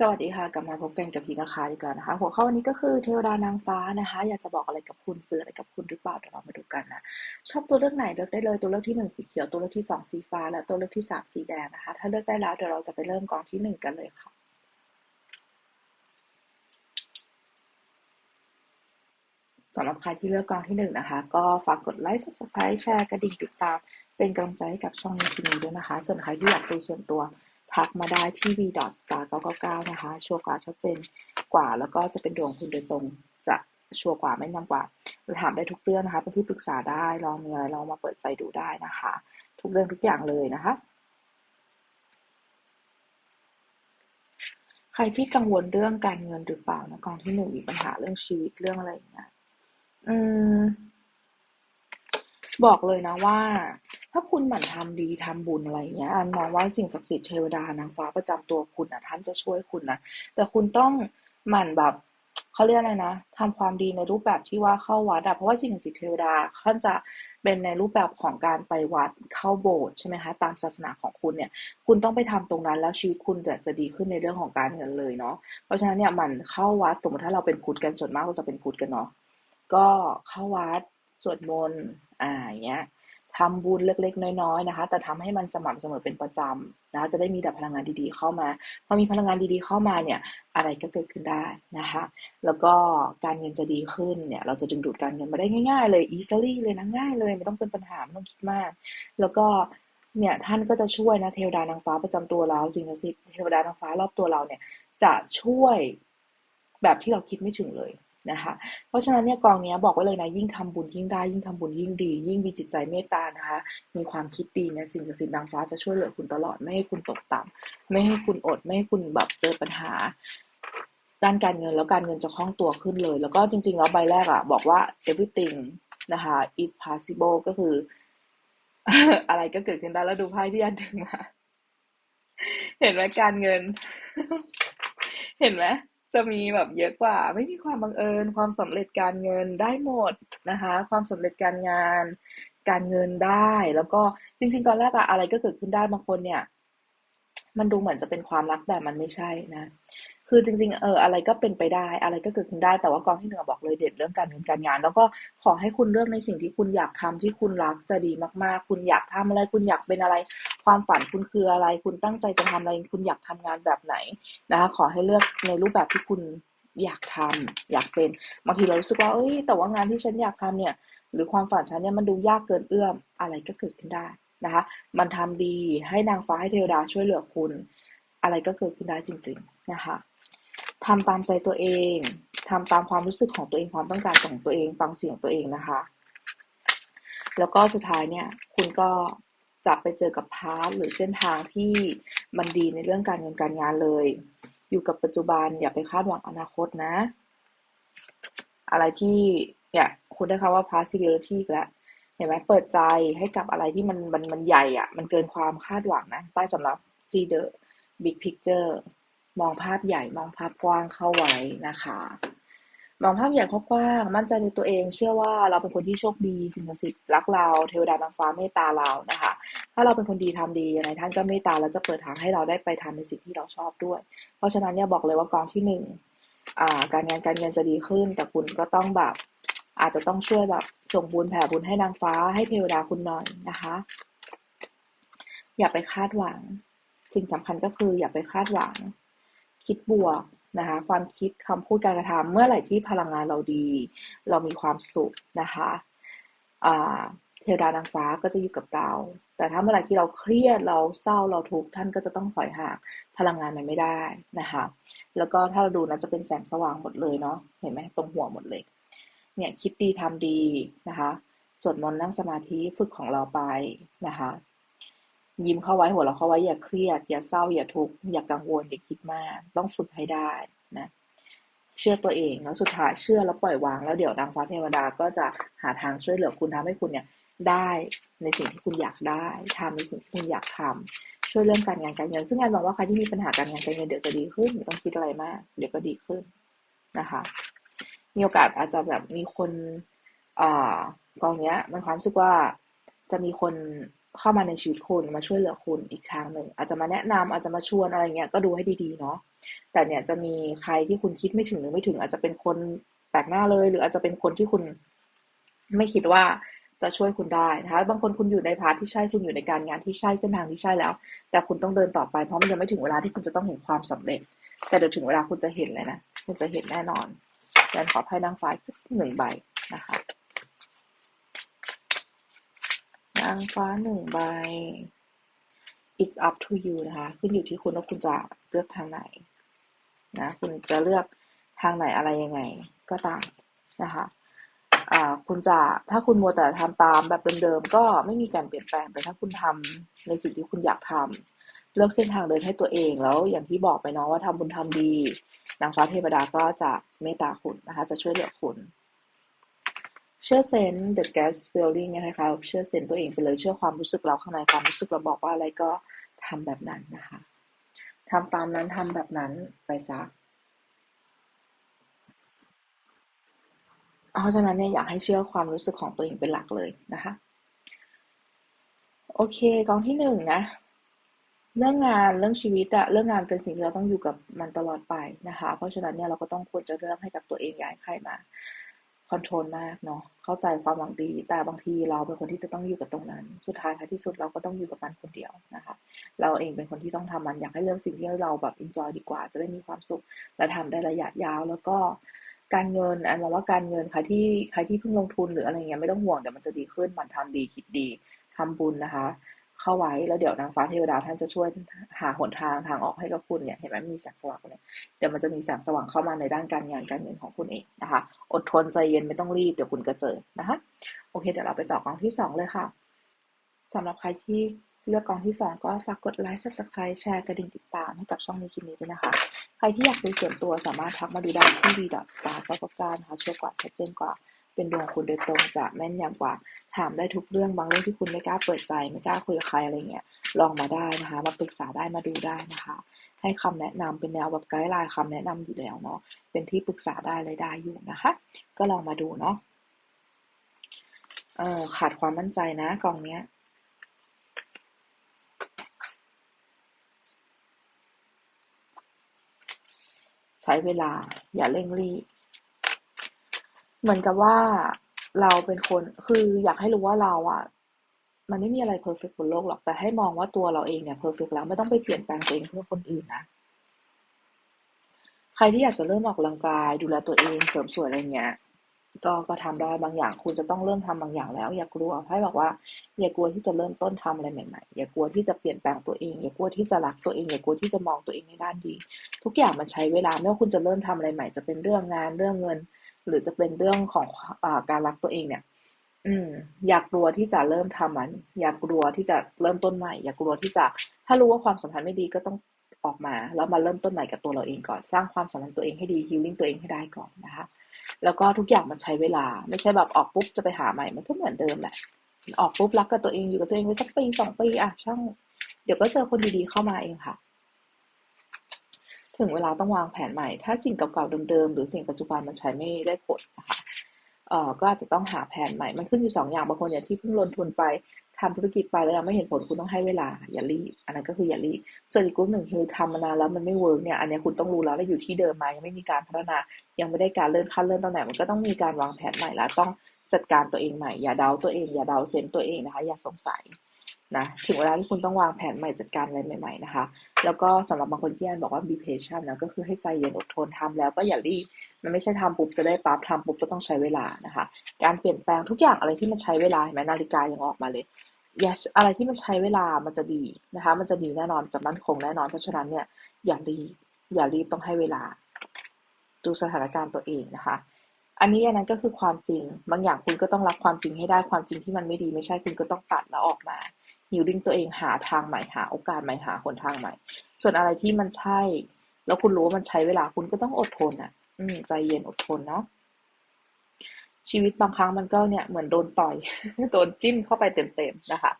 สวัสดีค่ะ กลับมาพบกันกับพีนะคะอีกแล้วนะคะ หัวข้อวันนี้ก็คือเทวดานางฟ้านะคะ อยากจะบอกอะไรกับคุณสื่ออะไรกับคุณหรือเปล่าเดี๋ยวเรามาดูกันนะชอบตัวเลือกไหนเลือกได้เลยตัวเลือกที่หนึ่งสีเขียวตัวเลือกที่สองสีฟ้า และตัวเลือกที่สามสีแดงนะคะ ถ้าเลือกได้แล้วเดี๋ยวเราจะไปเริ่มกองที่หนึ่งกันเลยค่ะสำหรับใครที่เลือกกองที่หนึ่งนะคะ ก็ฝากกดไลค์ subscribe แชร์กระดิ่งติดตาม เป็นกำลังใจให้กับช่องนี้ทีนี้ด้วยนะคะ ส่วนใครที่อยากดูส่วนตัว ทักมาได้ที่ v star 999 นะคะ ชัวร์กว่าชัดเจนกว่า แล้วก็จะเป็นดวงคุณโดยตรงจะชัวร์กว่าไม่นำกว่าถามได้ทุกเรื่องนะคะ เป็นที่ปรึกษาได้ลองมีอะไรลองมาเปิดใจดูได้นะคะ ทุกเรื่องทุกอย่างเลยนะคะ ใครที่กังวลเรื่องการเงินหรือเปล่านะกองที่หนึ่งมีปัญหาเรื่องชีวิตเรื่องอะไรอย่างเงี้ยอืมบอกเลยนะว่า ถ้าคุณหมั่นทำดีทำบุญอะไรเงี้ยอันมองว่าสิ่งศักดิ์สิทธิ์เทวดานางฟ้าประจำตัวคุณอะท่านจะช่วยคุณนะแต่คุณต้องหมั่นแบบเขาเรียกอะไรนะทำความดีในรูปแบบที่ว่าเข้าวัดอะเพราะว่าสิ่งศักดิ์สิทธิ์เทวดาท่านจะเป็นในรูปแบบของการไปวัดเข้าโบสถ์ใช่ไหมคะตามศาสนาของคุณเนี่ย คุณต้องไปทำตรงนั้นแล้วชีวิตคุณจะจะดีขึ้นในเรื่องของการเงินเลยเนาะเพราะฉะนั้นเนี่ยมันเข้าวัดสมมติถ้าเราเป็นพุทธกันส่วนมากเราจะเป็นพุทธกันเนาะก็เข้าวัดสวดมนต์อ่าอย่างเงี้ย ทำบุญเล็กๆ น้อยๆนะคะ แต่ทำให้มันสม่ำเสมอเป็นประจำนะจะได้มีแต่พลังงานดีๆเข้ามาพอมีพลังงานดีๆเข้ามาเนี่ยอะไรก็เกิดขึ้นได้นะคะ แล้วก็การเงินจะดีขึ้นเนี่ย เราจะดึงดูดการเงินมาได้ง่าย ๆ เลย easily เลยนะง่ายเลยไม่ต้องเป็นปัญหาไม่ต้องคิดมาก แล้วก็เนี่ยท่านก็จะช่วยนะเทวดานางฟ้าประจำตัวเราสิ่งศักดิ์สิทธิ์เทวดานางฟ้ารอบตัวเราเนี่ยจะช่วยแบบที่เราคิดไม่ถึงเลย นะคะ เพราะฉะนั้นเนี่ยกองนี้บอกไว้เลยนะยิ่งทำบุญยิ่งได้ ยิ่งทำบุญยิ่งดี ยิ่งมีจิตใจเมตตานะคะ มีความคิดดีเนี่ยสิ่งศักดิ์สิทธิ์นางฟ้าจะช่วยเหลือคุณตลอดไม่ให้คุณตกต่ำไม่ให้คุณอด ไม่ให้คุณแบบเจอปัญหาด้านการเงินแล้วการเงินจะคล่องตัวขึ้นเลย แล้วก็จริงๆแล้วใบแรกอะบอกว่า everything นะคะ is possible ก็คือ อะไรก็เกิดขึ้นได้แล้วดูไพ่ที่อันถึงมาเห็นไหมการเงิน เห็นไหม จะมีแบบเยอะกว่า ไม่มีความบังเอิญ ความสำเร็จการเงินได้หมดนะคะ ความสำเร็จการงาน การเงินได้ แล้วก็จริงๆตอนแรกอะอะไรก็เกิดขึ้นได้บางคนเนี่ย มันดูเหมือนจะเป็นความรักแต่มันไม่ใช่นะคือจริงๆ เอออะไรก็เป็นไปได้ อะไรก็เกิดขึ้นได้ แต่ว่ากองที่หนึ่งบอกเลยเด็ดเรื่องการเงินการงาน แล้วก็ขอให้คุณเลือกในสิ่งที่คุณอยากทำที่คุณรักจะดีมากๆ คุณอยากทำอะไร คุณอยากเป็นอะไร ความฝันคุณคืออะไร คุณตั้งใจจะทำอะไร คุณอยากทำงานแบบไหนนะคะ ขอให้เลือกในรูปแบบที่คุณอยากทำอยากเป็น บางทีเรารู้สึกว่า เอ้ย แต่ว่างานที่ฉันอยากทำเนี่ย หรือความฝันฉันเนี่ยมันดูยากเกินเอื้อม อะไรก็เกิดขึ้นได้นะคะ มันทำดีให้นางฟ้าให้เทวดาช่วยเหลือคุณ อะไรก็เกิดขึ้นได้จริง ๆ นะคะทำตามใจตัวเอง ทำตามความรู้สึกของตัวเอง ความต้องการของตัวเอง ฟังเสียงตัวเองนะคะ แล้วก็สุดท้ายเนี่ย คุณก็ จะไปเจอกับพาร์ทหรือเส้นทางที่มันดีในเรื่องการเงินการงานเลย อยู่กับปัจจุบันอย่าไปคาดหวังอนาคตนะ อะไรที่เนี่ยคุณได้คำว่า possibility แล้วเห็นไหมเปิดใจให้กับอะไรที่มันมันมันใหญ่อะมันเกินความคาดหวังนะใต้สำหรับ see the big picture มองภาพใหญ่มองภาพกว้างเข้าไว้นะคะ มองภาพใหญ่กว้างมั่นใจในตัวเอง เชื่อว่าเราเป็นคนที่โชคดีสิ่งศักดิ์สิทธิ์รักเราเทวดานางฟ้าเมตตาเรานะคะ ถ้าเราเป็นคนดีทำดียังไงท่านก็เมตตาแล้วจะเปิดทางให้เราได้ไปทำในสิ่งที่เราชอบด้วย เพราะฉะนั้นเนี่ยบอกเลยว่ากองที่หนึ่งการงานการเงินจะดีขึ้น แต่คุณก็ต้องแบบ อาจจะต้องช่วยแบบส่งบุญแผ่บุญให้นางฟ้าให้เทวดาคุณหน่อยนะคะ อย่าไปคาดหวัง สิ่งสำคัญก็คืออย่าไปคาดหวัง คิดบวก นะคะความคิดคำพูดการกระทำเมื่อไหร่ที่พลังงานเราดี เรามีความสุขนะคะเทวดานางฟ้าก็จะอยู่กับเรา แต่ถ้าเมื่อไหร่ที่เราเครียดเราเศร้าเราทุกข์ท่านก็จะต้องถอยห่างพลังงานมันไม่ได้นะคะแล้วก็ถ้าเราดูนะจะเป็นแสงสว่างหมดเลยเนาะเห็นไหมตรงหัวหมดเลยเนี่ยคิดดีทำดีนะคะสวดมนต์นั่งสมาธิฝึกของเราไปนะคะ ยิ้มเข้าไว้หัวเราเข้าไว้อย่าเครียด อย่าเศร้าอย่าทุกข์อย่ากังวลอย่าคิดมาก ต้องฝึกให้ได้นะเชื่อตัวเองแล้วสุดท้ายเชื่อแล้วปล่อยวางแล้วเดี๋ยวนางฟ้าเทวดาก็จะหาทางช่วยเหลือคุณทำให้คุณเนี่ยได้ในสิ่งที่คุณอยากได้ทำในสิ่งที่คุณอยากทำช่วยเรื่องการงานการเงิน ซึ่งงานบอกว่าใครที่มีปัญหาการงานการเงินเดี๋ยวจะดีขึ้นไม่ต้องคิดอะไรมาก เดี๋ยวก็ดีขึ้นนะคะมีโอกาสอาจจะแบบมีคนอ่ากองเนี้ย มันความรู้สึกว่าจะมีคน เข้ามาในชีวิตคุณมาช่วยเหลือคุณอีกครั้งหนึ่งอาจจะมาแนะนำอาจจะมาชวนอะไรเงี้ยก็ดูให้ดีๆเนาะแต่เนี่ยจะมีใครที่คุณคิดไม่ถึงหรือไม่ถึง อาจจะเป็นคนแปลกหน้าเลย หรืออาจจะเป็นคนที่คุณไม่คิดว่าจะช่วยคุณได้นะคะบางคนคุณอยู่ในพาร์ทที่ใช่คุณอยู่ในการงานที่ใช่เส้นทางที่ใช่แล้ว แต่คุณต้องเดินต่อไปเพราะมันยังไม่ถึงเวลาที่คุณจะต้องเห็นความสำเร็จ แต่เดี๋ยวถึงเวลาคุณจะเห็นเลยนะคุณจะเห็นแน่นอนดันขอไพ่นางฟ้าหนึ่งใบนะคะ นางฟ้าหนึ่งใบ it's up to you นะคะ ขึ้นอยู่ที่คุณว่าคุณจะเลือกทางไหนนะ คุณจะเลือกทางไหนอะไรยังไงก็ตามนะคะอ่าคุณจะถ้าคุณมัวแต่ทำตามแบบเดิมๆก็ไม่มีการเปลี่ยนแปลงแต่ถ้าคุณทำในสิ่งที่คุณอยากทำเลือกเส้นทางเดินให้ตัวเองแล้วอย่างที่บอกไปเนาะว่าทำบุญทำดีนางฟ้าเทวดาก็จะเมตตาคุณนะคะ จะช่วยเหลือคุณ เชื่อเซน the gas feeling นะคะเชื่อเซนตัวเองไปเลยเชื่อความรู้สึกเราข้างในความรู้สึกเราบอกว่าอะไรก็ทำแบบนั้นนะคะทำตามนั้นทำแบบนั้นไปซะเพราะฉะนั้นเนี่ยอยากให้เชื่อความรู้สึกของตัวเองเป็นหลักเลยนะคะ โอเคกองที่หนึ่งนะเรื่องงานเรื่องชีวิตอะเรื่องงานเป็นสิ่งที่เราต้องอยู่กับมันตลอดไปนะคะ เพราะฉะนั้นเนี่ยเราก็ต้องควรจะเลือกให้กับตัวเองย้ายใครมา คอนโทรลมากเนาะเข้าใจความหวังดี แต่บางทีเราเป็นคนที่จะต้องอยู่กับตรงนั้น สุดท้ายท้ายที่สุดเราก็ต้องอยู่กับมันคนเดียวนะคะ เราเองเป็นคนที่ต้องทำมันอยากให้เลือกสิ่งที่เราแบบอินจอยดีกว่า จะได้มีความสุขและทำได้ระยะยาว แล้วก็การเงินอันมองว่าการเงินใครที่ใครที่เพิ่งลงทุนหรืออะไรเงี้ยไม่ต้องห่วงเดี๋ยวมันจะดีขึ้นมันทำดีคิดดีทำบุญนะคะ เข้าไว้แล้วเดี๋ยวนางฟ้าเทวดาท่านจะช่วยหาหนทางทางออกให้กับคุณเนี่ยเห็นไหมมีแสงสว่างเนี่ยเดี๋ยวมันจะมีแสงสว่างเข้ามาในด้านการงานการเงินของคุณเองนะคะ อดทนใจเย็นไม่ต้องรีบเดี๋ยวคุณก็เจอนะคะโอเคเดี๋ยวเราไปต่อกองที่สองเลยค่ะสำหรับใครที่เลือกกองที่สองก็ฝากกดไลค์ subscribe แชร์กระดิ่งติดตามให้กับช่องนี้คลิปนี้ด้วยนะคะ ใครที่อยากดูส่วนตัวสามารถทักมาดูได้ที่ v star ก็ก็การนะคะช่วยกว่าชัดเจนกว่า เป็นดวงคุณโดยตรงจะแม่นยำกว่า ถามได้ทุกเรื่องบางเรื่องที่คุณไม่กล้าเปิดใจ ไม่กล้าคุยกับใครอะไรเงี้ยลองมาได้นะคะ มาปรึกษาได้มาดูได้นะคะ ให้คำแนะนำเป็นแนวแบบไกด์ไลน์คำแนะนำอยู่แล้วเนาะเป็นที่ปรึกษาได้เลยได้อยู่นะคะ ก็ลองมาดูเนาะเออขาดความมั่นใจนะกองเนี้ยใช้เวลาอย่าเร่งรีบ เหมือนกับว่าเราเป็นคน คืออยากให้รู้ว่าเราอะมันไม่มีอะไรเพอร์เฟกต์บนโลกหรอก แต่ให้มองว่าตัวเราเองเนี่ยเพอร์เฟกต์แล้วไม่ต้องไปเปลี่ยนแปลงตัวเองเพื่อคนอื่นนะ ใครที่อยากจะเริ่มออกกำลังกายดูแลตัวเองเสริมสวยอะไรเงี้ย ก็ก็ทำได้บางอย่าง คุณจะต้องเริ่มทำบางอย่างแล้ว อย่ากลัวให้บอกว่า อย่ากลัวที่จะเริ่มต้นทำอะไรใหม่ๆ อย่ากลัวที่จะเปลี่ยนแปลงตัวเอง อย่ากลัวที่จะรักตัวเอง อย่ากลัวที่จะมองตัวเองในด้านดี ทุกอย่างมันใช้เวลาไม่ว่าคุณจะเริ่มทำอะไรใหม่ จะเป็นเรื่องงานเรื่องเงิน หรือจะเป็นเรื่องของอการรักตัวเองเนี่ย อืม อยากกลัวที่จะเริ่มทำมัน อยากกลัวที่จะเริ่มต้นใหม่ อยากกลัวที่จะ ถ้ารู้ว่าความสัมพันธ์ไม่ดีก็ต้องออกมา แล้วมาเริ่มต้นใหม่กับตัวเราเองก่อน สร้างความสัมพันธ์ตัวเองให้ดีฮิลลิ่งตัวเองให้ได้ก่อนนะคะ แล้วก็ทุกอย่างมันใช้เวลา ไม่ใช่แบบออกปุ๊บจะไปหาใหม่ มันก็เหมือนเดิมแหละ ออกปุ๊บรักกับตัวเองอยู่กับตัวเองไว้สักปีสองปีอะช่าง เดี๋ยวก็เจอคนดีๆเข้ามาเองค่ะ ถึงเวลาต้องวางแผนใหม่ ถ้าสิ่งเก่าๆเดิมๆหรือสิ่งปัจจุบันมันใช้ไม่ได้ผลนะคะเอ่อก็อาจจะต้องหาแผนใหม่ มันขึ้นอยู่สองอย่างบางคนอย่างที่เพิ่งลงทุนไปทำธุรกิจไปแล้วยังไม่เห็นผลคุณต้องให้เวลาอย่ารีบอันนั้นก็คืออย่ารีบส่วนอีกกลุ่มหนึ่งคือทำมานานแล้วมันไม่เวิร์กเนี่ยอันนี้คุณต้องรู้แล้วแล้วอยู่ที่เดิมมายังไม่มีการพัฒนา ยังไม่ได้การเลื่อนขั้นเลื่อนตำแหน่งมันก็ต้องมีการวางแผนใหม่แล้วต้องจัดการตัวเองใหม่ อย่าเดาตัวเอง อย่าเดาเซนตัวเองนะคะ อย่าสงสัย นะถึงเวลาที่คุณต้องวางแผนใหม่จัดการอะไรใหม่ ๆนะคะ แล้วก็สำหรับบางคนที่อันบอกว่า be patient นะก็คือให้ใจเย็นอดทนทำแล้วก็อย่ารีบมันไม่ใช่ทำปุ๊บจะได้ปั๊บทำปุ๊บจะต้องใช้เวลานะคะ การเปลี่ยนแปลงทุกอย่างอะไรที่มันใช้เวลาเห็นไหมนาฬิกายังออกมาเลย yes อะไรที่มันใช้เวลามันจะดีนะคะ มันจะดีแน่นอนจะมั่นคงแน่นอนเพราะฉะนั้นเนี่ยอย่ารีบอย่ารีบต้องให้เวลา ดูสถานการณ์ตัวเองนะคะอันนี้อันนั้นก็คือความจริง บางอย่างคุณก็ต้องรับความจริงให้ได้ความจริงที่มันไม่ดีไม่ใช่คุณก็ต้องตัดแล้วออกมา ฮิวดิ้งตัวเองหาทางใหม่หาโอกาสใหม่หาหนทางใหม่ ส่วนอะไรที่มันใช่ แล้วคุณรู้ว่ามันใช้เวลาคุณก็ต้องอดทนอะ อืม ใจเย็นอดทนเนาะชีวิตบางครั้งมันก็เนี่ยเหมือนโดนต่อยโดนจิ้มเข้าไปเต็มๆนะคะ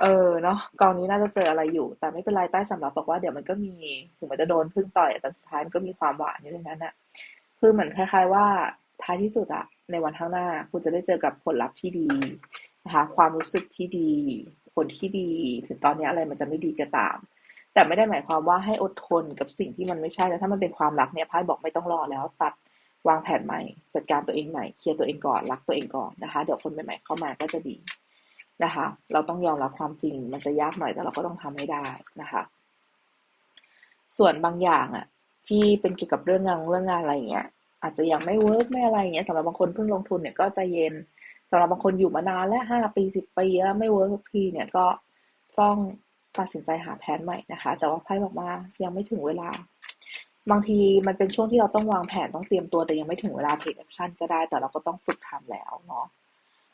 เออเนาะกองนี้น่าจะเจออะไรอยู่ แต่ไม่เป็นไรใต้สำหรับบอกว่าเดี๋ยวมันก็มีถึงมันจะโดนพึ่งต่อยแต่สุดท้ายมันก็มีความหวานอยู่ในนั้นอะคือเหมือนคล้าย ๆ ว่าท้ายที่สุดอะในวันข้างหน้า คุณจะได้เจอกับผลลัพธ์ที่ดีนะคะความรู้สึกที่ดี คนที่ดี ถึงตอนนี้อะไรมันจะไม่ดีก็ตาม แต่ไม่ได้หมายความว่าให้อดทนกับสิ่งที่มันไม่ใช่แล้วถ้ามันเป็นความรักเนี่ยไพ่บอกไม่ต้องรอแล้วตัดวางแผนใหม่ จัดการตัวเองใหม่เคลียร์ตัวเองก่อนรักตัวเองก่อนนะคะ เดี๋ยวคนใหม่ๆเข้ามาก็จะดีนะคะ เราต้องยอมรับความจริง มันจะยากหน่อยแต่เราก็ต้องทำให้ได้นะคะ ส่วนบางอย่างอะที่เป็นเกี่ยวกับเรื่องงานเรื่องงานอะไรอย่างเงี้ยอาจจะยังไม่เวิร์กไม่อะไรอย่างเงี้ยสำหรับบางคนเพิ่งลงทุนเนี่ยก็ใจเย็น สำหรับบางคนอยู่มานานแล้วห้าปีสิบปีแล้วไม่เวิร์กทุกทีเนี่ยก็ต้องตัดสินใจหาแผนใหม่นะคะ แต่ว่าไพ่บอกว่ายังไม่ถึงเวลา บางทีมันเป็นช่วงที่เราต้องวางแผนต้องเตรียมตัวแต่ยังไม่ถึงเวลาเทคแอคชั่นก็ได้ แต่เราก็ต้องฝึกทำแล้วเนาะ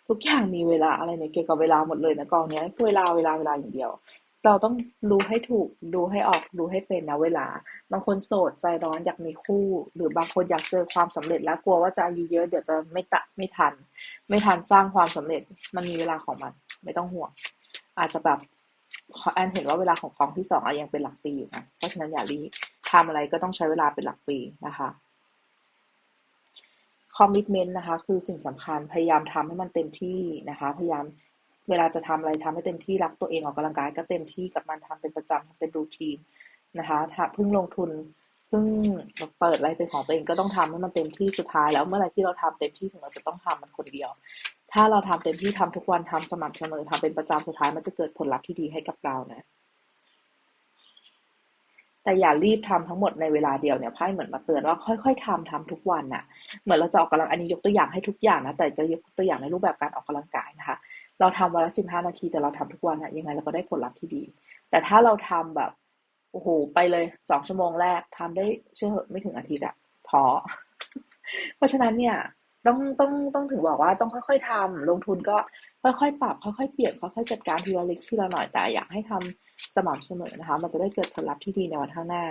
ทุกอย่างมีเวลาอะไรเนี่ยเกี่ยวกับเวลาหมดเลยนะกองเนี้ยเวลาเวลาเวลาอย่างเดียว เราต้องรู้ให้ถูก ดูให้ออก ดูให้เป็นนะเวลา บางคนโสดใจร้อนอยากมีคู่ หรือบางคนอยากเจอความสำเร็จแล้วกลัวว่าจะอายุเยอะเดี๋ยวจะไม่ตะไม่ทัน ไม่ทันสร้างความสำเร็จ มันมีเวลาของมัน ไม่ต้องห่วง อาจจะแบบแอนเห็นว่าเวลาของกองที่สองยังเป็นหลักปีอยู่นะ เพราะฉะนั้นอย่ารีบทำอะไรก็ต้องใช้เวลาเป็นหลักปีนะคะคอมมิชเมนต์นะคะ คือสิ่งสำคัญพยายามทำให้มันเต็มที่นะคะ พยายาม เวลาจะทำอะไรทำให้เต็มที่รักตัวเองออกกำลังกายก็เต็มที่กับมันทำเป็นประจำเป็นรูทีนนะคะถ้าเพิ่งลงทุนเพิ่งเปิดอะไรเป็นของตัวเองก็ต้องทำให้มันเต็มที่สุดท้ายแล้วเมื่อไรที่เราทำเต็มที่ถึงเราจะต้องทำมันคนเดียว ถ้าเราทำเต็มที่ทำทุกวันทำสม่ำเสมอทำเป็นประจำสุดท้ายมันจะเกิดผลลัพธ์ที่ดีให้กับเรานะแต่อย่ารีบทำทั้งหมดในเวลาเดียวเนี่ยไพ่เหมือนมาเตือนว่าค่อย ๆทำทำทุกวันน่ะ เหมือนเราจะออกกำลังอันนี้ยกตัวอย่างให้ทุกอย่างนะแต่จะยกตัวอย่างในรูปแบบการออกกำลังกายนะคะ เราทำวันละสิบห้านาทีแต่เราทำทุกวันอะยังไงเราก็ได้ผลลัพธ์ที่ดี แต่ถ้าเราทำแบบโอ้โหไปเลยสองชั่วโมงแรกทำได้เชื่อไม่ถึงอาทิตย์อะท้อเพราะฉะนั้นเนี่ยต้องต้องต้องถึงบอกว่าต้องค่อย ๆทำลงทุนก็ค่อยๆปรับ ค่อยๆเปลี่ยนค่อยๆจัดการทีละเล็กทีละหน่อยแต่อยากให้ทำสม่ำเสมอนะคะ มันจะได้เกิดผลลัพธ์ที่ดีในวันข้างหน้า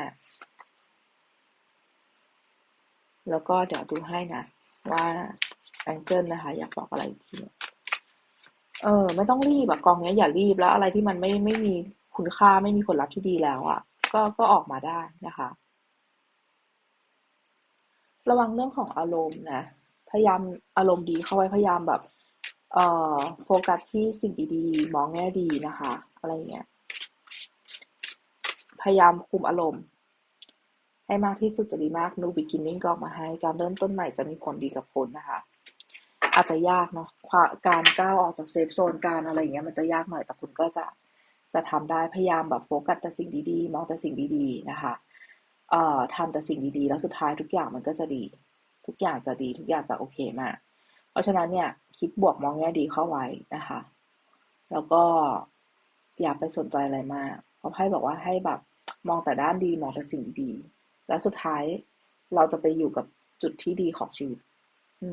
แล้วก็เดี๋ยวดูให้นะว่าแองเจิลนะคะ อยากบอกอะไรที เออ ไม่ต้องรีบอะกองเนี้ยอย่ารีบแล้วอะไรที่มันไม่ไม่มีคุณค่าไม่มีผลลัพธ์ที่ดีแล้วอะก็ก็ออกมาได้นะคะ ระวังเรื่องของอารมณ์นะ พยายามอารมณ์ดีเข้าไว้พยายามแบบ เอ่อโฟกัสที่สิ่งดีๆ มองแง่ดีนะคะ อะไรเงี้ยพยายามคุมอารมณ์ ให้มากที่สุดจะดีมากนูบิกินนิ่งก็ออกมาให้การเริ่มต้นใหม่จะมีผลดีกับคนนะคะ อาจจะยากเนาะการก้าวออกจากเซฟโซนการอะไรเงี้ยมันจะยากหน่อยแต่คุณก็จะจะทำได้พยายามแบบโฟกัสแต่สิ่งดีๆ มองแต่สิ่งดีๆนะคะเอ่อทำแต่สิ่งดีๆ แล้วสุดท้ายทุกอย่างมันก็จะดี ทุกอย่างจะดีทุกอย่างจะโอเคมาก เพราะฉะนั้นเนี่ยคิดบวกมองแง่ดีเข้าไว้นะคะ แล้วก็อย่าไปสนใจอะไรมากเพราะไพ่บอกว่าให้แบบมองแต่ด้านดีมองแต่สิ่งดี แล้วสุดท้ายเราจะไปอยู่กับจุดที่ดีของชีวิต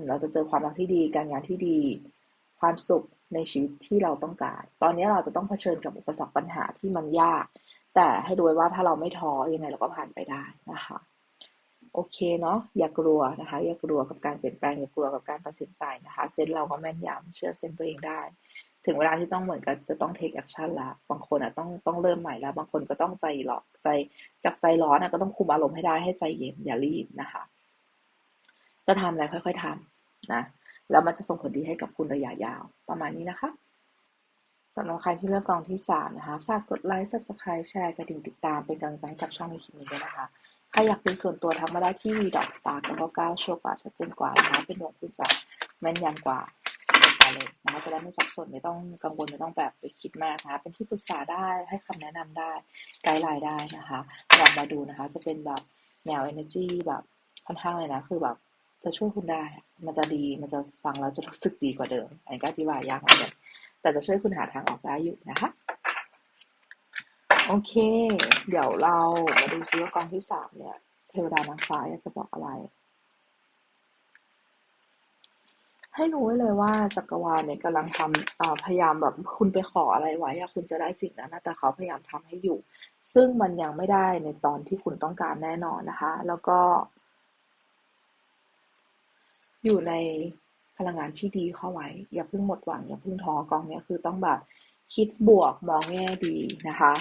เราจะเจอความรักที่ดี การงานที่ดี ความสุขในชีวิตที่เราต้องการ ตอนนี้เราจะต้องเผชิญกับอุปสรรคปัญหาที่มันยาก แต่ให้ดูว่าถ้าเราไม่ท้อยังไงเราก็ผ่านไปได้นะคะ โอเคเนาะ อย่ากลัวนะคะ อย่ากลัวกับการเปลี่ยนแปลง อย่ากลัวกับการตัดสินใจนะคะ เซนเราก็แม่นยำเชื่อเซนตัวเองได้ ถึงเวลาที่ต้องเหมือนกับจะต้องเทคแอคชั่นละ บางคนอะต้องต้องเริ่มใหม่แล้ว บางคนก็ต้องใจหลอกใจจากใจร้อนอะก็ต้องคุมอารมณ์ให้ได้ให้ใจเย็นอย่ารีบนะคะ จะทำอะไรค่อย ๆทำนะแล้วมันจะส่งผลดีให้กับคุณระยะยาว ประมาณนี้นะคะสำหรับใครที่เลือกกองที่สามนะคะ ฝากกดไลค์ subscribe แชร์กระดิ่งติดตามเป็นกำลังใจกับช่องในคลิปนี้ด้วยนะคะ ใครอยากดูส่วนตัวทักมาได้ที่วีดอกสตาร์แล้วก็ก้าวชัวร์กว่าชัดเจนกว่านะคะ เป็นหน่วยคุณจะแม่นยำกว่าไปเลยนะคะจะได้ไม่สับสนไม่ต้องกังวลไม่ต้องแบบไปคิดมากนะคะเป็นที่ปรึกษาได้ให้คำแนะนำได้ไกด์ไลน์ได้นะคะลองมาดูนะคะ จะเป็นแบบแนว energy แบบค่อนข้างเลยนะคือแบบ จะช่วยคุณได้ มันจะดี มันจะฟังแล้วจะรู้สึกดีกว่าเดิม อันนี้ก็อธิบายยากเหมือนกัน แต่จะช่วยคุณหาทางออกได้อยู่นะคะ โอเค เดี๋ยวเรามาดูซิว่ากองที่สามเนี่ย เทวดานางฟ้าอยากจะบอกอะไร ให้รู้ไว้เลยว่าจักรวาลเนี่ยกำลังทำพยายามแบบคุณไปขออะไรไว้คุณจะได้สิ่งนั้นนะแต่เขาพยายามทำให้อยู่ ซึ่งมันยังไม่ได้ในตอนที่คุณต้องการแน่นอนนะคะ แล้วก็ อยู่ในพลังงานที่ดีเข้าไว้ อย่าเพิ่งหมดหวัง อย่าเพิ่งท้อกองเนี้ยคือต้องแบบคิดบวกมองแง่ดีนะคะ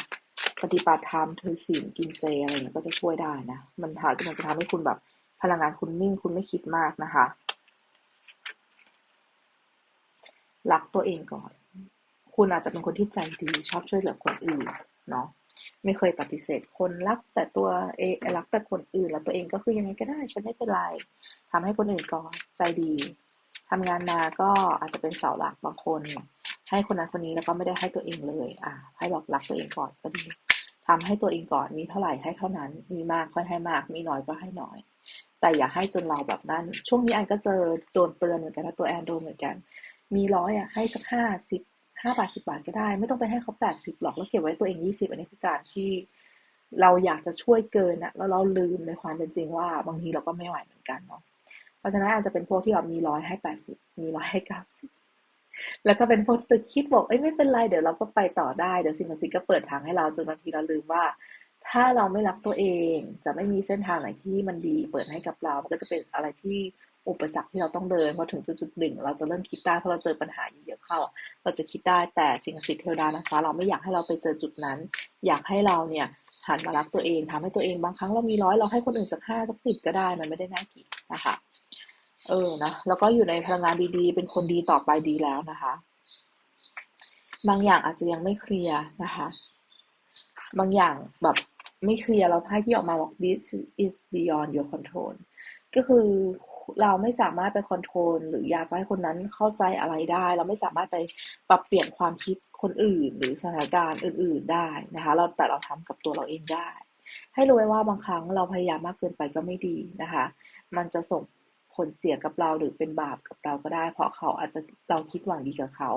ปฏิบัติธรรมถือศีลกินเจอะไรเงี้ยก็จะช่วยได้นะ มันถามันจะทำให้คุณแบบพลังงานคุณนิ่งคุณไม่คิดมากนะคะรักตัวเองก่อน คุณอาจจะเป็นคนที่ใจดีชอบช่วยเหลือคนอื่นเนาะไม่เคยปฏิเสธคนรักแต่ตัวเองรักแต่คนอื่น แล้วตัวเองก็คือยังไงก็ได้ ฉันไม่เป็นไร ทำให้คนอื่นก่อนใจดีทำงานมาก็อาจจะเป็นเสาหลักบางคน ให้คนนั้นคนนี้แล้วก็ไม่ได้ให้ตัวเองเลย อะ ให้บอกรักตัวเองก่อนก็ดีทำให้ตัวเองก่อนมีเท่าไหร่ให้เท่านั้น มีมากก็ให้มาก มีน้อยก็ให้น้อย แต่อย่าให้จนเราแบบนั้น ช่วงนี้แอนก็เจอโดนเตือนเหมือนกันนะตัวแอนโดนเหมือนกัน มีร้อยอะให้สักห้าสิบห้าบาทสิบาทก็ได้ ไม่ต้องไปให้เขาแปดสิบหรอกแล้วเก็บไว้ตัวเองยี่สิบอันนี้คือการที่เราอยากจะช่วยเกินอะแล้วเราลืมในความเป็นจริงว่าบางทีเราก็ไม่ไหวเหมือนกันเนาะ เพราะฉะนั้นอาจจะเป็นพวกที่แบบมีร้อยให้แปดสิบมีร้อยให้เก้าสิบแล้วก็เป็นพวกที่จะคิดบอกเอ้ยไม่เป็นไรเดี๋ยวเราก็ไปต่อได้เดี๋ยวสิ่งสิ่งก็เปิดทางให้เราจนบางทีเราลืมว่า ถ้าเราไม่รักตัวเองจะไม่มีเส้นทางไหนที่มันดีเปิดให้กับเรา มันก็จะเป็นอะไรที่อุปสรรคที่เราต้องเดินพอถึงจุดจุดหนึ่งเราจะเริ่มคิดได้เพราะเราเจอปัญหาเยอะเข้า เราจะคิดได้แต่สิ่งศักดิ์สิทธิ์เทวดานะคะ เราไม่อยากให้เราไปเจอจุดนั้น อยากให้เราเนี่ยหันมารักตัวเองทำให้ตัวเองบางครั้งเรามีร้อยเราให้คนอื่นสักห้าสักสิบก็ได้มันไม่ได้น่าเกลียดนะคะ เออนะแล้วก็อยู่ในพลังงานดีๆ เป็นคนดีต่อไปดีแล้วนะคะ บางอย่างอาจจะยังไม่เคลียร์นะคะ บางอย่างแบบไม่เคลียร์เราไพ่ที่ออกมาบอก this is beyond your control ก็คือเราไม่สามารถไปคอนโทรลหรืออยากจะให้คนนั้นเข้าใจอะไรได้ เราไม่สามารถไปปรับเปลี่ยนความคิดคนอื่น หรือสถานการณ์อื่น ๆได้นะคะ เราแต่เราทำกับตัวเราเองได้ ให้รู้ไว้ว่าบางครั้งเราพยายามมากเกินไปก็ไม่ดีนะคะ มันจะส่ง ผลเสียกับเราหรือเป็นบาปกับเราก็ได้ เพราะเขาอาจจะเราคิดหวังดีกับเขา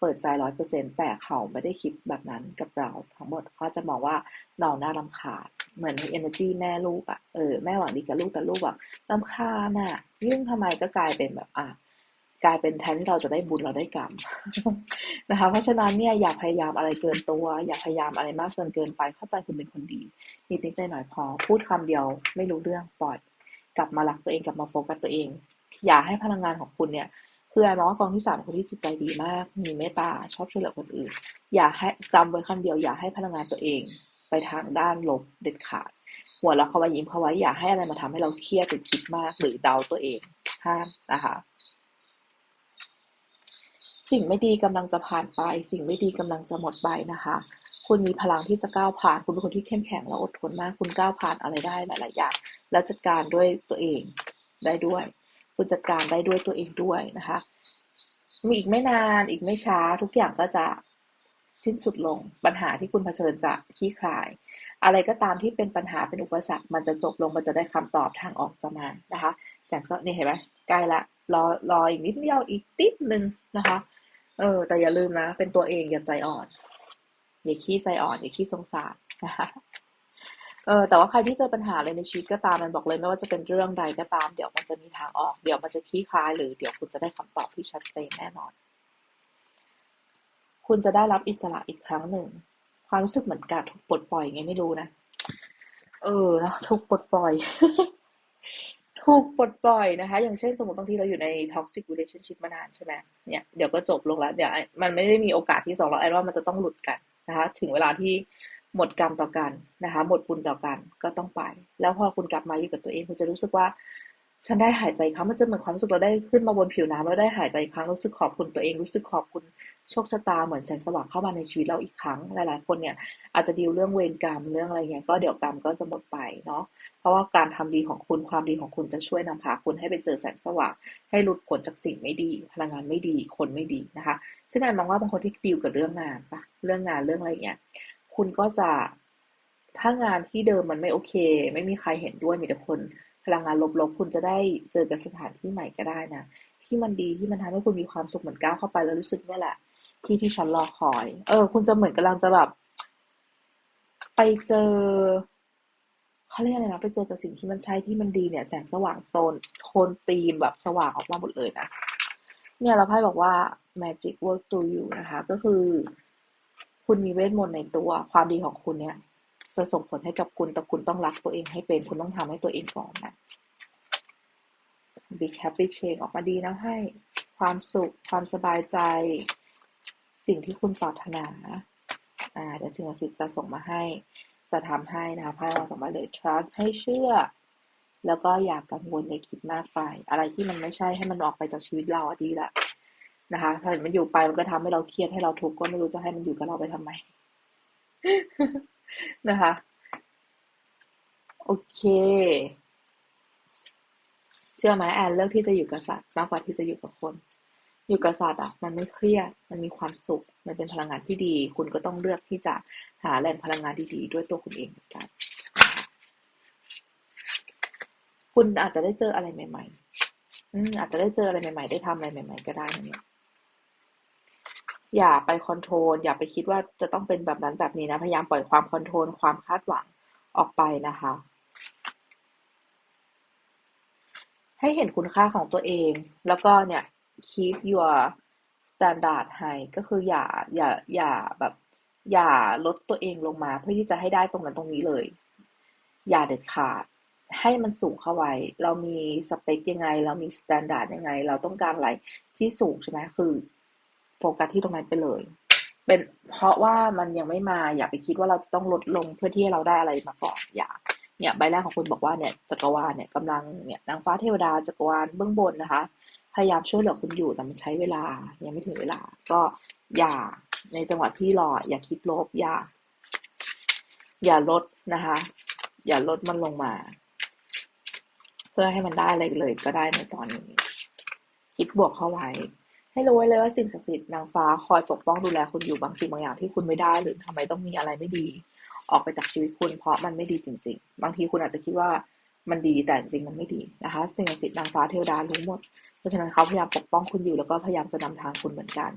เปิดใจร้อยเปอร์เซ็นแต่เขาไม่ได้คิดแบบนั้นกับเรา ทั้งหมดเขาจะมองว่าเราน่ารำคาญเหมือนใน energy แม่ลูกอะ่ะเออแม่หวังดีกับลูกแต่ลูกแบบรำคาญอะยิ่งทำไมก็กลายเป็นแบบอะกลายเป็นแทนที่เราจะได้บุญเราได้กรรมนะคะเพราะฉะนั้นเนี่ยอย่าพยายามอะไรเกินตัว อย่าพยายามอะไรมากจนเกินไปเข้าใจคุณเป็นคนดีนิดนิดหน่อยพอ พูดคำเดียวไม่รู้เรื่องปล่อย กลับมาหลักตัวเองกลับมาโฟกัสตัวเอง อย่าให้พลังงานของคุณเนี่ยคือไอ้มองกองที่สามคนที่จิตใจดีมาก มีเมตตาชอบช่วยเหลือคนอื่น อย่าให้จำไว้คำเดียว อย่าให้พลังงานตัวเอง ไปทางด้านลบเด็ดขาด หัวเราเขาไว้ยิ้มเขาไว้อย่าให้อะไรมาทำให้เราเครียดหรือคิดมากหรือเดาตัวเองห้ามนะคะสิ่งไม่ดีกำลังจะผ่านไป สิ่งไม่ดีกำลังจะหมดไปนะคะ คุณมีพลังที่จะก้าวผ่าน คุณเป็นคนที่เข้มแข็งและอดทนมาก คุณก้าวผ่านอะไรได้หลายๆอย่าง และจัดการด้วยตัวเองได้ด้วย คุณจัดการได้ด้วยตัวเองด้วยนะคะ มีอีกไม่นานอีกไม่ช้าทุกอย่างก็จะสิ้นสุดลง ปัญหาที่คุณเผชิญจะคลี่คลาย อะไรก็ตามที่เป็นปัญหาเป็นอุปสรรค มันจะจบลงมันจะได้คำตอบทางออกจะมานะคะแสงสนี่เห็นไหมใกล้ละรอรออีกนิดเดียวอีกติดหนึ่งนะคะ เออ แต่อย่าลืมนะ เป็นตัวเองอย่าใจอ่อน อย่าขี้ใจอ่อน อย่าขี้สงสารนะคะ เออแต่ว่าใครที่เจอปัญหาอะไรในชีวิตก็ตามมันบอกเลยไม่ว่าจะเป็นเรื่องใดก็ตาม เดี๋ยวมันจะมีทางออกเดี๋ยวมันจะคลี่คลายหรือเดี๋ยวคุณจะได้คำตอบที่ชัดเจนแน่นอน คุณจะได้รับอิสระอีกครั้งหนึ่ง ความรู้สึกเหมือนการถูกปลดปล่อยไงไม่รู้นะเออนะถูกปลดปล่อยถูกปลดปล่อยนะคะ อย่างเช่นสมมติบางทีเราอยู่ใน toxic relationship มานานใช่ไหมเนี่ยเดี๋ยวก็จบลงแล้วเดี๋ยวมันไม่ได้มีโอกาสที่สองเราแอนว่ามันจะต้องหลุดกันนะคะ ถึงเวลาที่ หมดกรรมต่อกันนะคะ หมดบุญต่อกันก็ต้องไป แล้วพอคุณกลับมาอยู่กับตัวเองคุณจะรู้สึกว่า ฉันได้หายใจครั้งมันจะเหมือนความรู้สึกเราได้ขึ้นมาบนผิวน้ำแล้วได้หายใจครั้งรู้สึกขอบคุณตัวเองรู้สึกขอบคุณโชคชะตาเหมือนแสงสว่างเข้ามาในชีวิตเราอีกครั้งหลาย ๆ คนเนี่ยอาจจะดีลเรื่องเวรกรรมเรื่องอะไรเงี้ยก็เดี๋ยวกรรมก็จะหมดไปเนาะเพราะว่าการทำดีของคุณความดีของคุณจะช่วยนำพาคุณให้ไปเจอแสงสว่างให้หลุดพ้นจากสิ่งไม่ดี พลังงานไม่ดีคนไม่ดีนะคะซึ่งอานมองว่าบางคนที่ดีลกับเรื่องงานปะเรื่องงานเรื่องอะไรเงี้ย คุณก็จะถ้างานที่เดิมมันไม่โอเค ไม่มีใครเห็นด้วยมีแต่คนพลังงานลบๆ คุณจะได้เจอกับสถานที่ใหม่ก็ได้นะ ที่มันดีที่มันทำให้คุณมีความสุขเหมือนก้าวเข้าไปแล้วรู้สึกนี่แหละ ที่ที่ฉันรอคอย เออ คุณจะเหมือนกำลังจะแบบ ไปเจอเขาเรียกอะไรนะไปเจอกับสิ่งที่มันใช่ที่มันดีเนี่ย แสงสว่างโทนโทนตีมแบบสว่างออกมาหมดเลยนะเนี่ยเราไพ่บอกว่า magic work to you นะคะ ก็คือ คุณมีเวทมนต์ในตัว ความดีของคุณเนี่ยจะส่งผลให้กับคุณแต่คุณต้องรักตัวเองให้เป็น คุณต้องทำให้ตัวเองก่อนนะ Big Happy Change ออกมาดีนะให้ ความสุข ความสบายใจ สิ่งที่คุณปรารถนาอ่าเดี๋ยวสิ่งศักดิ์สิทธิ์จะส่งมาให้ จะทำให้นะคะไพ่เราส่งมาเลย trust ให้เชื่อ แล้วก็อย่ากกังวลอย่าคิดมากไป อะไรที่มันไม่ใช่ให้มันออกไปจากชีวิตเราดีละ นะคะ ถ้ามันอยู่ไปมันก็ทำให้เราเครียดให้เราทุกข์ก็ไม่รู้จะให้มันอยู่กับเราไปทำไมนะคะ โอเค เชื่อไหมแอนเลือกที่จะอยู่กับสัตว์มากกว่าที่จะอยู่กับคน อยู่กับสัตว์อะมันไม่เครียด มันมีความสุข มันเป็นพลังงานที่ดี คุณก็ต้องเลือกที่จะหาแหล่งพลังงานดีๆด้วยตัวคุณเองเหมือนกัน คุณอาจจะได้เจออะไรใหม่ ๆ อืมอาจจะได้เจออะไรใหม่ ๆ ได้ทำอะไรใหม่ ๆ ก็ได้นะเนี่ย อย่าไปคอนโทรล อย่าไปคิดว่าจะต้องเป็นแบบนั้นแบบนี้นะ พยายามปล่อยความคอนโทรล ความคาดหวังออกไปนะคะ ให้เห็นคุณค่าของตัวเอง แล้วก็เนี่ย keep your standard high ก็คืออย่าอย่าอย่าแบบ อย่าลดตัวเองลงมา เพื่อที่จะให้ได้ตรงนั้นตรงนี้เลย อย่าเด็ดขาดให้มันสูงเข้าไว้ เรามีสเปคยังไง เรามีสแตนดาร์ดยังไง เราต้องการอะไรที่สูงใช่ไหมคือ กัสที่ตรงนั้นไปเลย เป็นเพราะว่ามันยังไม่มาอย่าไปคิดว่าเราจะต้องลดลงเพื่อที่เราได้อะไรมาก่อนอย่าเนี่ยใบแรกของคุณบอกว่าเนี่ยจักรวาลเนี่ยกำลังเนี่ยนางฟ้าเทวดาจักรวาลเบื้องบนนะคะ พยายามช่วยเหลือคุณอยู่แต่มันใช้เวลายังไม่ถึงเวลา ก็อย่าในจังหวะที่รออย่าคิดลบอย่า อย่าลดนะคะ อย่าลดมันลงมา เพื่อให้มันได้อะไรเลยก็ได้ในตอนนี้ คิดบวกเข้าไว้ ให้รู้ไว้เลยว่าสิ่งศักดิ์สิทธิ์นางฟ้าคอยปกป้องดูแลคุณอยู่บางสิ่งบางอย่างที่คุณไม่ได้ หรือทำไมต้องมีอะไรไม่ดี ออกไปจากชีวิตคุณ เพราะมันไม่ดีจริง ๆ บางทีคุณอาจจะคิดว่ามันดีแต่จริงมันไม่ดีนะคะ สิ่งศักดิ์สิทธิ์นางฟ้าเทวดารู้หมด เพราะฉะนั้นเขาพยายามปกป้องคุณอยู่แล้วก็พยายามจะนำทางคุณเหมือนกัน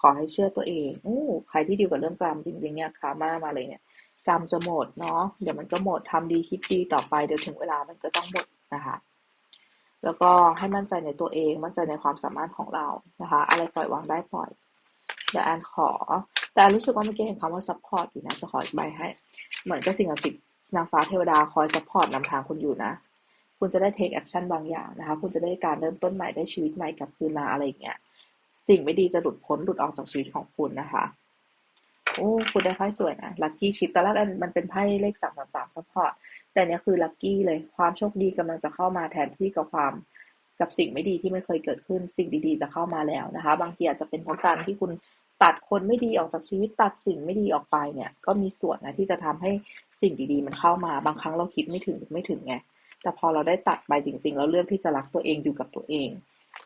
ขอให้เชื่อตัวเองอู้ใครที่ดีกว่าเรื่องกรรมจริงๆเนี่ยคามามาเลยเนี่ยกรรมจะหมดเนาะเดี๋ยวมันก็หมดทำดีคิดดีต่อไปเดี๋ยวถึงเวลามันก็ต้องหมดนะคะ แล้วก็ให้มั่นใจในตัวเอง มั่นใจในความสามารถของเรานะคะ อะไรปล่อยวางได้ปล่อยเดี๋ยวแอนขอ แต่รู้สึกว่าเมื่อกี้เห็นคำว่า support อยู่นะ จะขออีกใบให้ เหมือนกับสิ่งศักดิ์สิทธิ์นางฟ้าเทวดาคอย support นำทางคุณอยู่นะ คุณจะได้ take action บางอย่างนะคะ คุณจะได้การเริ่มต้นใหม่ได้ชีวิตใหม่กับคืนมาอะไรอย่างเงี้ย สิ่งไม่ดีจะหลุดพ้นหลุดออกจากชีวิตของคุณนะคะ โอ้ คุณได้ไพ่สวยนะลัคกี้ชิปตอนแรกมันเป็นไพ่เลขสามสามสามซัพพอร์ต แต่เนี้ยคือลัคกี้เลยความโชคดีกำลังจะเข้ามาแทนที่กับความกับสิ่งไม่ดีที่ไม่เคยเกิดขึ้นสิ่งดีๆ จะเข้ามาแล้วนะคะ บางทีอาจจะเป็นเพราะการที่คุณตัดคนไม่ดีออกจากชีวิตตัดสิ่งไม่ดีออกไปเนี่ย ก็มีส่วนนะที่จะทำให้สิ่งดีๆ มันเข้ามาบางครั้งเราคิดไม่ถึงไม่ถึงไงแต่พอเราได้ตัดไปจริงๆเราเลือกที่จะรักตัวเองอยู่กับตัวเอง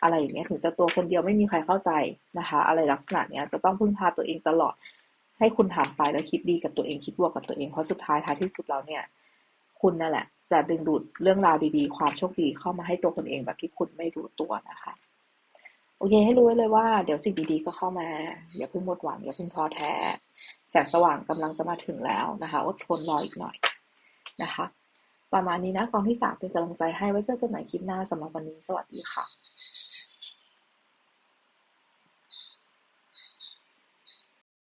อะไรอย่างเงี้ยถึงจะตัวคนเดียวไม่มีใครเข้าใจนะคะ อะไรลักษณะเนี้ยจะต้องพึ่งพาตัวเองตลอด ให้คุณทำไปแล้วคิดดีกับตัวเองคิดบวกกับตัวเองเพราะสุดท้ายท้ายที่สุดแล้วเนี่ย คุณนั่นแหละ จะดึงดูดเรื่องราวดีๆ ความโชคดีเข้ามาให้ตัวคนเองแบบที่คุณไม่รู้ตัวนะคะ โอเค ให้รู้ไว้เลยว่าเดี๋ยวสิ่งดีๆก็เข้ามา อย่าเพิ่งหมดหวังอย่าเพิ่งท้อแท้ แสงสว่างกำลังจะมาถึงแล้วนะคะอดทนรออีกหน่อยนะคะ ประมาณนี้นะกองที่สามเป็นกำลังใจให้ไว้เจอกันใหม่คลิปหน้าสำหรับวันนี้สวัสดีค่ะ